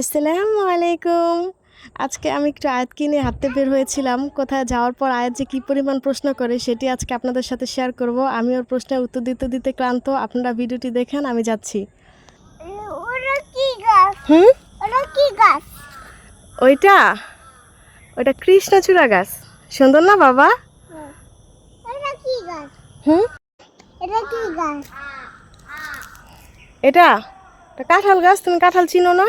আসসালামু আলাইকুম। আজকে আমি একটু আয়াত কিনে হাঁটতে বের হয়েছিলাম। কোথায় যাওয়ার পর আয়াত যে কী পরিমাণ প্রশ্ন করে সেটি আজকে আপনাদের সাথে শেয়ার করব। আমি ওর প্রশ্নের উত্তর দিতে দিতে ক্লান্ত। আপনারা ভিডিওটি দেখেন আমি যাচ্ছি। হুম? ওইটা? ওইটা কৃষ্ণচূড়া গাছ। সুন্দর না বাবা? গাছ? হুম? এটা কাঁঠাল গাছ তুমি কাঁঠাল চিনো না?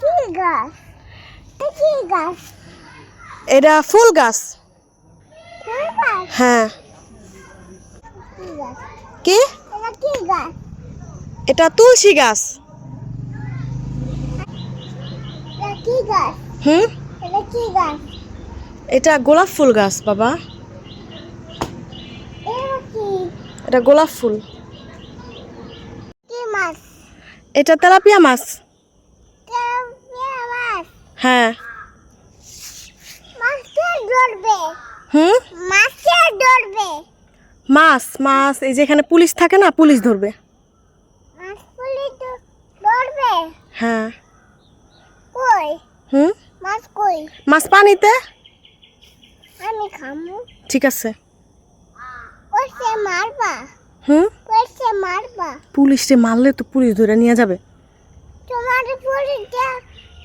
ফুল গাছ। এটা ফুল গাছ। হ্যাঁ। কি? এটা তুলসী গাছ। হুম? এটা গোলাপ ফুল গাছ বাবা। এটা গোলাপ ফুল। এটা তেলাপিয়া মাছ। হ্যাঁ। হুম? মাছ মাছ এই যে এখানে পুলিশ থাকে না পুলিশ ধরবে। মাছ পুলি ধরবে। হ্যাঁ। কই? হুম? মাছ কই? মাছ পানিতে? আমি খামু। ঠিক আছে। ওসে মারবা? হুম? ওসে মারবা? পুলিশে মারলে তো পুলিশ ধরে নিয়ে যাবে। তোমার যাবে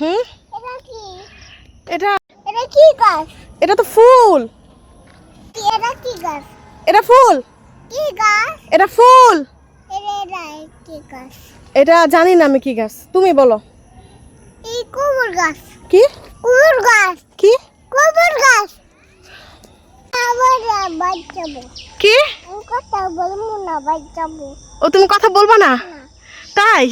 হুম এটা এটা কি গাছ এটা তো ফুল। কি এটা কি গাছ এটা ফুল। কি গাছ এটা ফুল। এটা জানি না আমি কি গাছ। তুমি বলো। এই গাছ কি? কুমুর গাছ। কি? কুমুর গাছ কি সবাই যাব। ও তুমি কথা বলবা না। তাই?